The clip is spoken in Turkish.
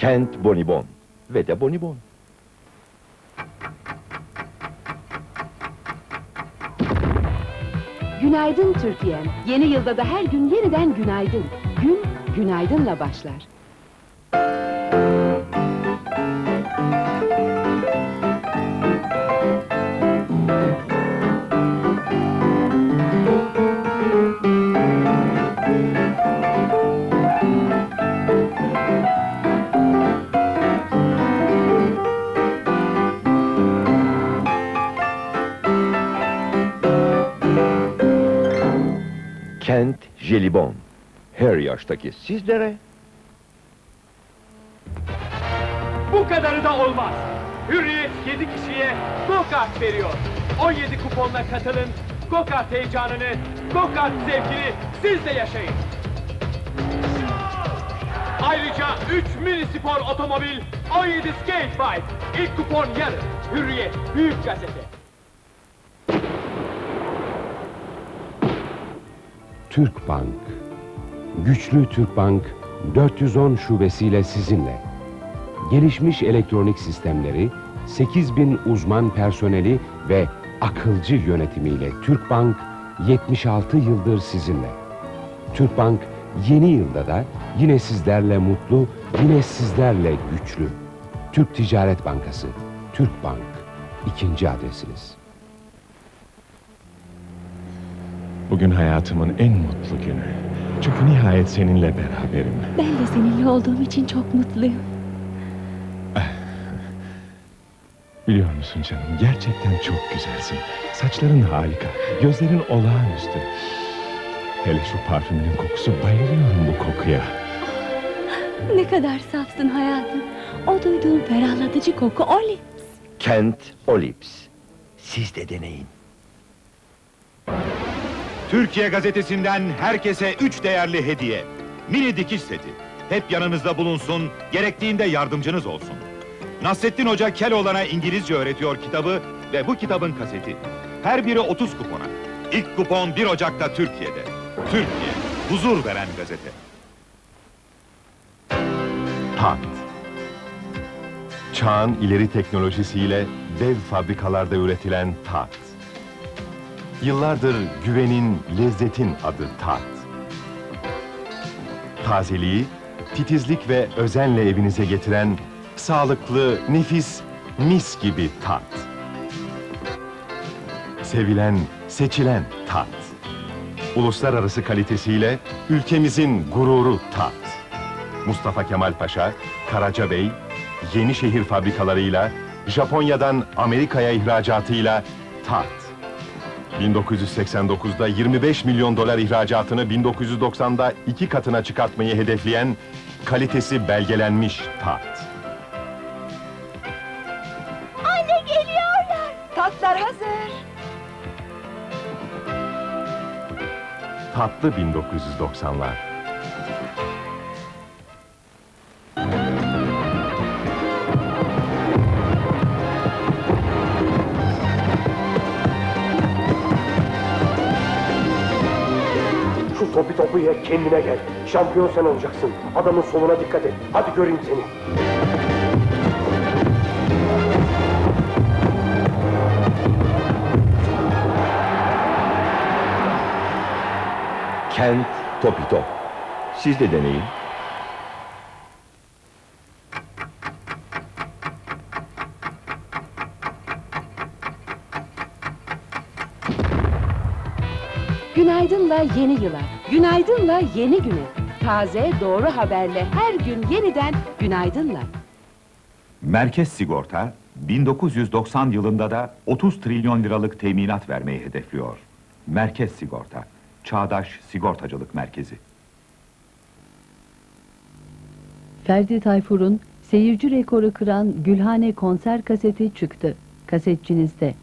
Kent Bonibon ve de Bonibon. Günaydın Türkiye'm. Yeni yılda da her gün yeniden günaydın. Gün günaydınla başlar. Jelibon. Her yaştaki sizlere Bu kadarı da olmaz. Hürriyet 7 kişiye go-kart veriyor. 17 kuponla katılın. Go-kart heyecanını, go-kart zevkini siz de yaşayın. Ayrıca 3 mini spor otomobil, 17 skate bike. İlk kupon yarın. Hürriyet Büyük Gazete. Türkbank. Güçlü Türkbank 410 şubesiyle sizinle. Gelişmiş elektronik sistemleri, 8000 uzman personeli ve akılcı yönetimiyle Türkbank 76 yıldır sizinle. Türkbank yeni yılda da yine sizlerle mutlu, yine sizlerle güçlü. Türk Ticaret Bankası, Türkbank. ikinci adresiniz. Bugün hayatımın en mutlu günü. Çünkü nihayet seninle beraberim. Ben de seninle olduğum için çok mutluyum. Biliyor musun canım, gerçekten çok güzelsin. Saçların harika, gözlerin olağanüstü. Hele şu parfümünün kokusu, bayılıyorum bu kokuya. Ne kadar safsın hayatım. O duyduğum ferahlatıcı koku Oli. Kent Olips. Siz de deneyin. Türkiye gazetesinden herkese üç değerli hediye. Mini dikiş seti. Hep yanınızda bulunsun, gerektiğinde yardımcınız olsun. Nasrettin Hoca Keloğlan'a İngilizce öğretiyor kitabı ve bu kitabın kaseti. Her biri 30 kupona. İlk kupon 1 Ocak'ta Türkiye'de. Türkiye, huzur veren gazete. TAT. Çağın ileri teknolojisiyle dev fabrikalarda üretilen TAT. Yıllardır güvenin, lezzetin adı TAT. Tazeliği, titizlik ve özenle evinize getiren sağlıklı, nefis, mis gibi tat. Sevilen, seçilen tat. Uluslararası kalitesiyle ülkemizin gururu tat. Mustafa Kemal Paşa, Karacabey, Yenişehir fabrikalarıyla, Japonya'dan Amerika'ya ihracatıyla tat. 1989'da 25 milyon dolar ihracatını 1990'da iki katına çıkartmayı hedefleyen kalitesi belgelenmiş tat. Anne geliyorlar. Tatlar hazır. Tatlı 1990'lar. Şu topi topu ye kendine gel. Şampiyon sen olacaksın. Adamın soluna dikkat et. Hadi göreyim seni. Kent Topito. Siz de deneyin. Günaydınla yeni yıla. Günaydınla yeni güne. Taze, doğru haberle her gün yeniden günaydınla. Merkez Sigorta, 1990 yılında da 30 trilyon liralık teminat vermeyi hedefliyor. Merkez Sigorta, Çağdaş Sigortacılık Merkezi. Ferdi Tayfur'un seyirci rekoru kıran Gülhane konser kaseti çıktı. Kasetçinizde.